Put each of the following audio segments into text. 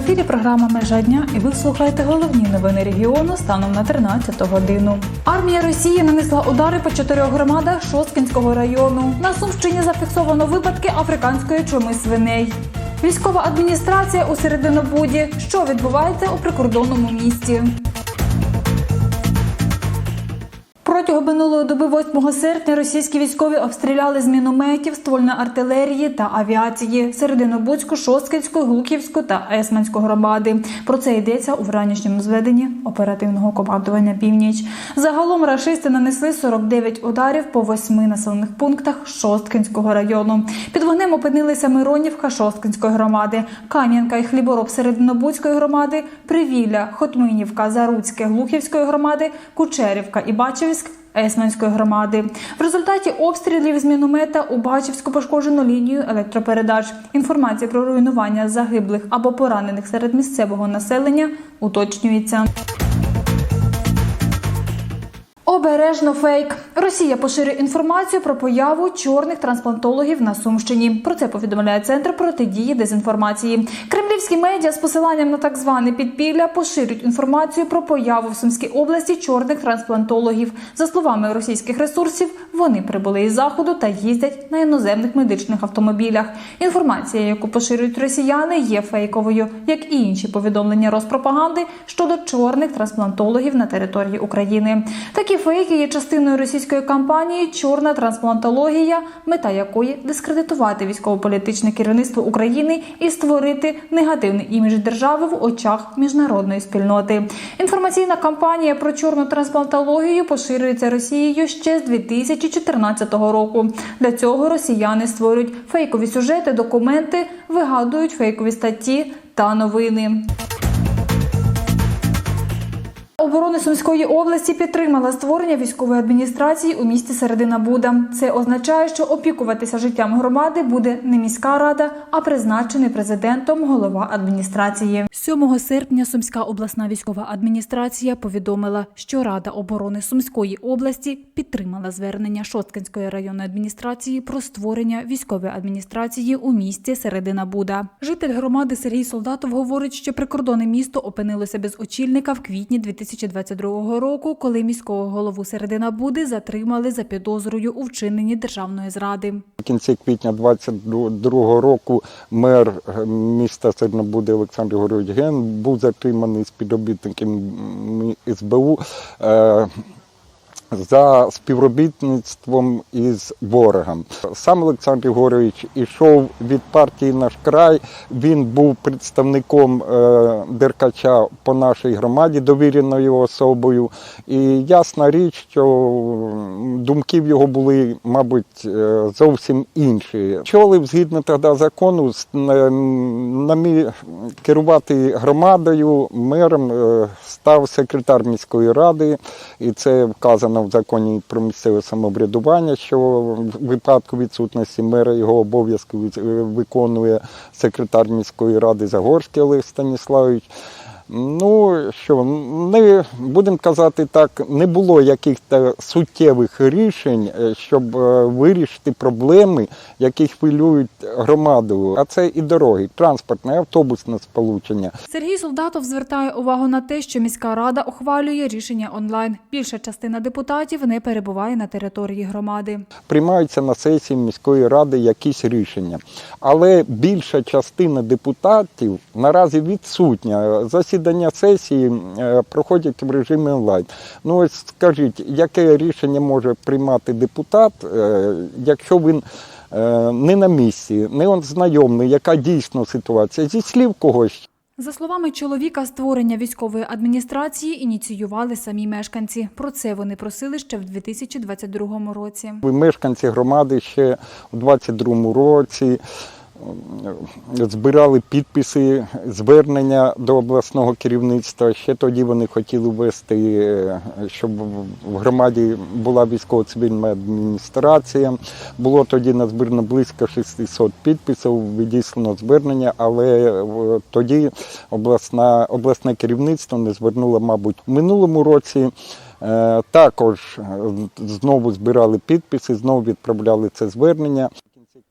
ефірі програма Межа дня і ви слухаєте головні новини регіону станом на 13 годину. Армія Росії нанесла удари по чотирьох громадах Шосткінського району. На Сумщині зафіксовано випадки африканської чуми свиней. Військова адміністрація у Серединобуді. Що відбувається у прикордонному місті? Протягом минулої доби 8 серпня російські військові обстріляли з мінометів, ствольної артилерії та авіації Серединобудську, Шосткинську, Глухівську та Есманську громади. Про це йдеться у вранішньому зведенні оперативного командування Північ. Загалом рашисти нанесли 49 ударів по восьми населених пунктах Шосткинського району. Під вогнем опинилися Миронівка Шосткинської громади, Кам'янка і Хлібороб Серединобудської громади, Привілля, Хотминівка, Заруцьке Глухівської громади, Кучерівка і Бачівськ Есманської громади. В результаті обстрілів з міномета у Бачівську пошкоджено лінію електропередач. Інформація про руйнування загиблих або поранених серед місцевого населення уточнюється. Обережно фейк. Росія поширює інформацію про появу чорних трансплантологів на Сумщині. Про це повідомляє центр протидії дезінформації. Кремлівські медіа з посиланням на так зване підпілля поширюють інформацію про появу в Сумській області чорних трансплантологів. За словами російських ресурсів, вони прибули із заходу та їздять на іноземних медичних автомобілях. Інформація, яку поширюють росіяни, є фейковою, як і інші повідомлення Роспропаганди щодо чорних трансплантологів на території України. Такі фейки є частиною російської кампанії Чорна трансплантологія, мета якої дискредитувати військово-політичне керівництво України і створити негативний імідж держави в очах міжнародної спільноти. Інформаційна кампанія про чорну трансплантологію поширюється Росією ще з 2014 року. Для цього росіяни створюють фейкові сюжети, документи, вигадують фейкові статті та новини. Оборони Сумської області підтримала створення військової адміністрації у місті Середина Буда. Це означає, що опікуватися життям громади буде не міська рада, а призначений президентом голова адміністрації. 7 серпня Сумська обласна військова адміністрація повідомила, що Рада оборони Сумської області підтримала звернення Шосткинської районної адміністрації про створення військової адміністрації у місті Середина Буда. Житель громади Сергій Солдатов говорить, що прикордонне місто опинилося без очільника в квітні 2022 року, коли міського голову Середина Буди затримали за підозрою у вчиненні державної зради. В кінці квітня 22 року мер міста міста Сернобуди Олександр Григорович Ген був затриманий співробітниками СБУ е, за співробітництвом із ворогом. Сам Олександр Григорович ішов від партії Наш край. Він був представником е, Деркача по нашій громаді, довіреною особою. І ясна річ, що думки в його були, мабуть, е, зовсім інші. Чолив згідно тоді закону керувати громадою, мером е, став секретар міської ради, і це вказано в законі про місцеве самоврядування, що в випадку відсутності мера його обов'язки виконує секретар міської ради Загорський Олег Станіславович. Ну що, не будемо казати так, не було якихось суттєвих рішень, е, щоб е, вирішити проблеми, які хвилюють громаду. А це і дороги, транспортне, автобусне сполучення. Сергій Солдатов звертає увагу на те, що міська рада ухвалює рішення онлайн. Більша частина депутатів не перебуває на території громади. Приймаються на сесії міської ради якісь рішення. Але більша частина депутатів наразі відсутня. Засідання сесії е, проходять в режимі онлайн. Ну ось скажіть, яке рішення може приймати депутат, е, якщо він е, не на місці, не ознайомлений, яка дійсно ситуація зі слів когось. За словами чоловіка, створення військової адміністрації ініціювали самі мешканці. Про це вони просили ще в 2022 році. Мешканці громади ще у 22-му році збирали підписи звернення до обласного керівництва. Ще тоді вони хотіли ввести, е, щоб в громаді була військово-цивільна адміністрація. Було тоді назбирано близько 600 підписів, відіслано звернення, але е, тоді обласна, обласне керівництво не звернуло, мабуть, в минулому році. Е, Також знову збирали підписи, знову відправляли це звернення.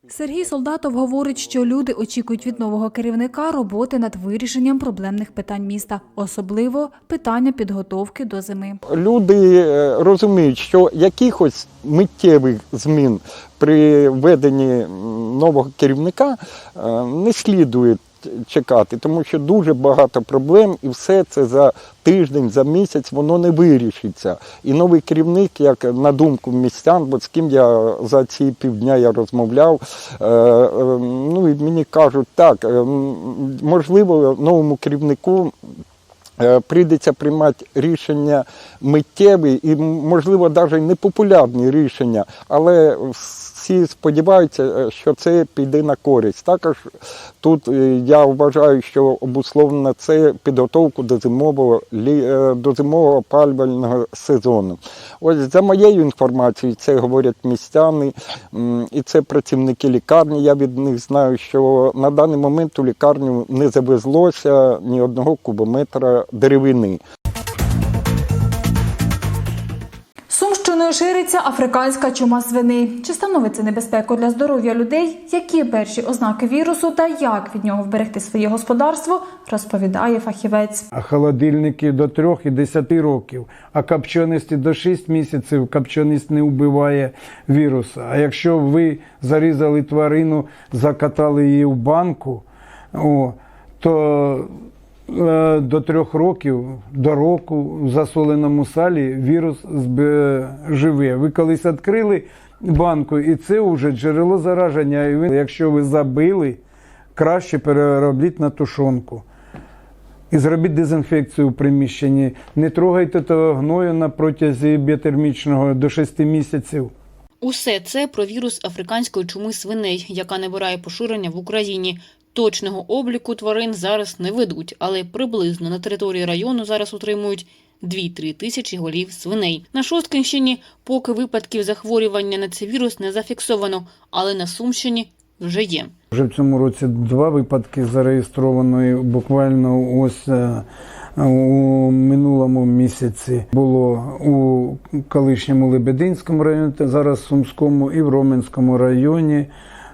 Сергій Солдатов говорить, що люди очікують від нового керівника роботи над вирішенням проблемних питань міста, особливо питання підготовки до зими. Люди е, розуміють, що якихось миттєвих змін при введенні нового керівника е, не слідує чекати, тому що дуже багато проблем, і все це за тиждень, за місяць воно не вирішиться. І новий керівник, як на думку містян, бо з ким я за ці півдня я розмовляв, е, е, ну і мені кажуть, так, е, можливо, новому керівнику прийдеться приймати рішення миттєві і, можливо, навіть непопулярні рішення, але всі сподіваються, е, що це піде на користь. Також тут е, я вважаю, що обусловлено це підготовку до зимового е, до зимового опалювального сезону. Ось за моєю інформацією, це говорять містяни, і це працівники лікарні. Я від них знаю, що на даний момент у лікарню не завезлося ні одного кубометра деревини. Сумщиною шириться африканська чума свини. Чи становить це небезпеку для здоров'я людей? Які перші ознаки вірусу та як від нього вберегти своє господарство, розповідає фахівець. холодильники до 3 і 10 років, а копченості до 6 місяців копченість не вбиває віруса. А якщо ви зарізали тварину, закатали її в банку, о, то до трьох років, до року в засоленому салі вірус живе. Ви колись відкрили банку, і це вже джерело зараження. І ви, якщо ви забили, краще переробліть на тушонку. І зробіть дезінфекцію в приміщенні. Не трогайте того гною на протязі біотермічного до 6 місяців. Усе це про вірус африканської чуми свиней, яка набирає поширення в Україні. Точного обліку тварин зараз не ведуть, але приблизно на території району зараз утримують 2-3 тисячі голів свиней. На Шосткинщині поки випадків захворювання на цей вірус не зафіксовано, але на Сумщині вже є. Вже в цьому році два випадки зареєстрованої буквально ось е, у минулому місяці було у колишньому Лебединському районі, зараз Сумському і в Роменському районі.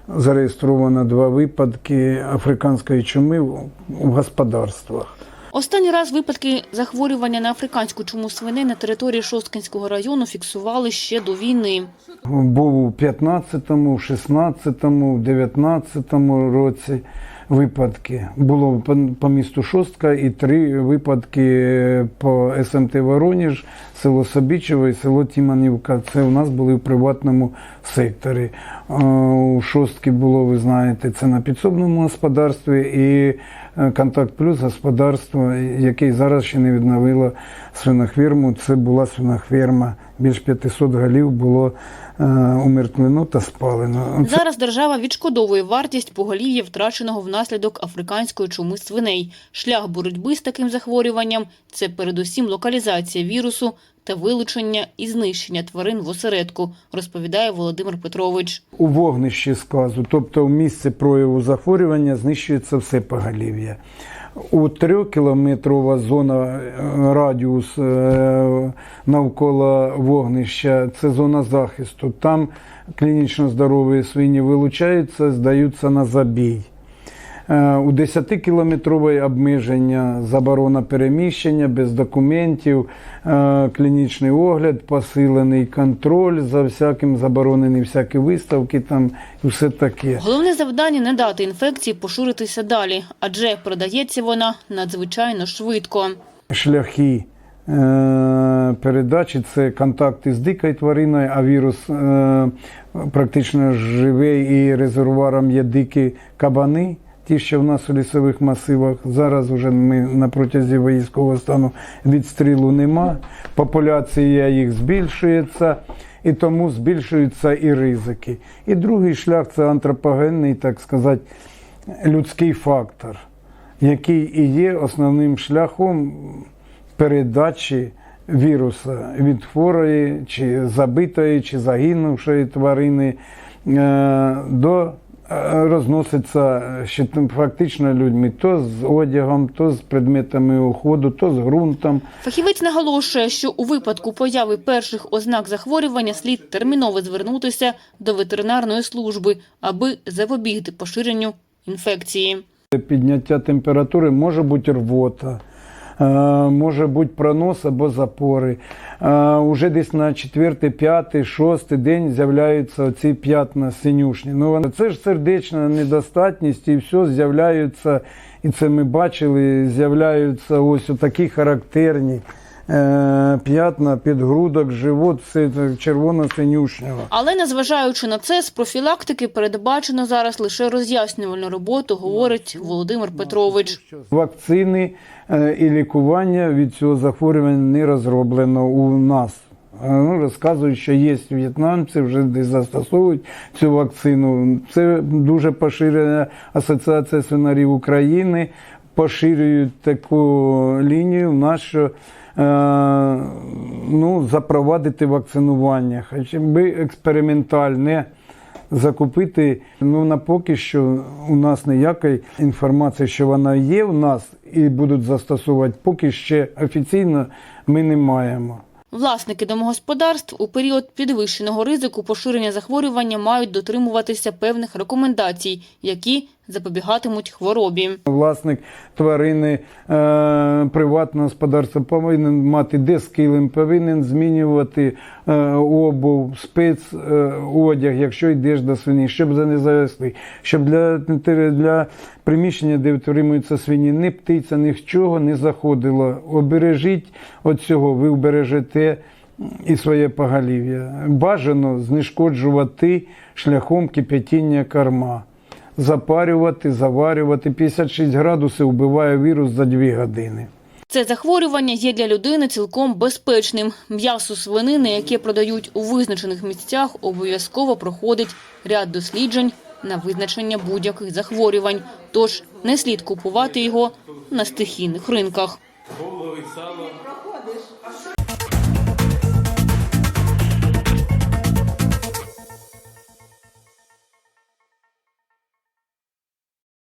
Зареєстровано два випадки африканської чуми в господарствах. Останній раз випадки захворювання на африканську чуму свиней на території Шосткинського району фіксували ще до війни. Був у 15-му, 16-му, 19-му році випадки. Було по, по місту Шостка і три випадки по СМТ Вороніж, село Собічево і село Тіманівка. Це у нас були в приватному секторі. Е, У Шостки було, ви знаєте, це на підсобному господарстві і е, Контакт Плюс господарство, яке зараз ще не відновило свинохвірму. Це була свинохвірма. Більш 500 голів було е, умертвлено та спалено. Це Зараз держава відшкодовує вартість поголів'я, втраченого внаслідок африканської чуми свиней. Шлях боротьби з таким захворюванням – це передусім локалізація вірусу та вилучення і знищення тварин в осередку, розповідає Володимир Петрович. у вогнищі сказу, тобто в місці прояву захворювання знищується все поголів'я. У трьохкілометрова зона е, радіус е, навколо вогнища це зона захисту. Там клінічно здорові свині вилучаються, здаються на забій. Е, У 10-кілометрове обмеження, заборона переміщення без документів, е, клінічний огляд, посилений контроль за всяким, заборонені всякі виставки там і все таке. Головне завдання – не дати інфекції поширитися далі, адже передається вона надзвичайно швидко. Шляхи е, передачі це контакти з дикою твариною, а вірус е, практично живий і резервуаром є дикі кабани. Ті, що в нас у лісових масивах, зараз вже ми на протязі військового стану відстрілу нема. Популяція їх збільшується, і тому збільшуються і ризики. І другий шлях це антропогенний, так сказати, людський фактор, який і є основним шляхом передачі віруса від хворої, чи забитої, чи загинувшої тварини е, до розноситься ще фактично людьми то з одягом, то з предметами уходу, то з ґрунтом. Фахівець наголошує, що у випадку появи перших ознак захворювання слід терміново звернутися до ветеринарної служби, аби запобігти поширенню інфекції. Підняття температури може бути рвота, може бути пронос або запори. Е, Уже десь на четвертий, п'ятий, шостий день з'являються ці п'ятна синюшні. Ну, це ж сердечна недостатність, і все з'являються, і це ми бачили, з'являються ось такі характерні е, п'ятна, підгрудок, живот, все це червоно-синюшнього. Але незважаючи на це, з профілактики передбачено зараз лише роз'яснювальну роботу, говорить Володимир Петрович. Вакцини е, і лікування від цього захворювання не розроблено у нас. Е, Ну, розказують, що є в'єтнамці, вже десь застосовують цю вакцину. Це дуже поширена Асоціація свинарів України. Поширюють таку лінію в нас, що е, ну, запровадити вакцинування, хоча би експериментальне закупити. Ну на поки що у нас ніякої інформації, що вона є у нас і будуть застосовувати, поки ще офіційно ми не маємо. Власники домогосподарств у період підвищеного ризику поширення захворювання мають дотримуватися певних рекомендацій, які запобігатимуть хворобі. Власник тварини е, приватного господарства повинен мати де скилим, повинен змінювати е, обув, спецодяг, якщо йдеш до свині, щоб за не завести, щоб для, для приміщення, де утримуються свині, ні птиця, нічого не заходило. Обережіть від цього, ви вбережете і своє поголів'я. Бажано знешкоджувати шляхом кип'ятіння корма запарювати, заварювати. 56 градусів вбиває вірус за 2 години. Це захворювання є для людини цілком безпечним. М'ясо свинини, яке продають у визначених місцях, обов'язково проходить ряд досліджень на визначення будь-яких захворювань. Тож не слід купувати його на стихійних ринках.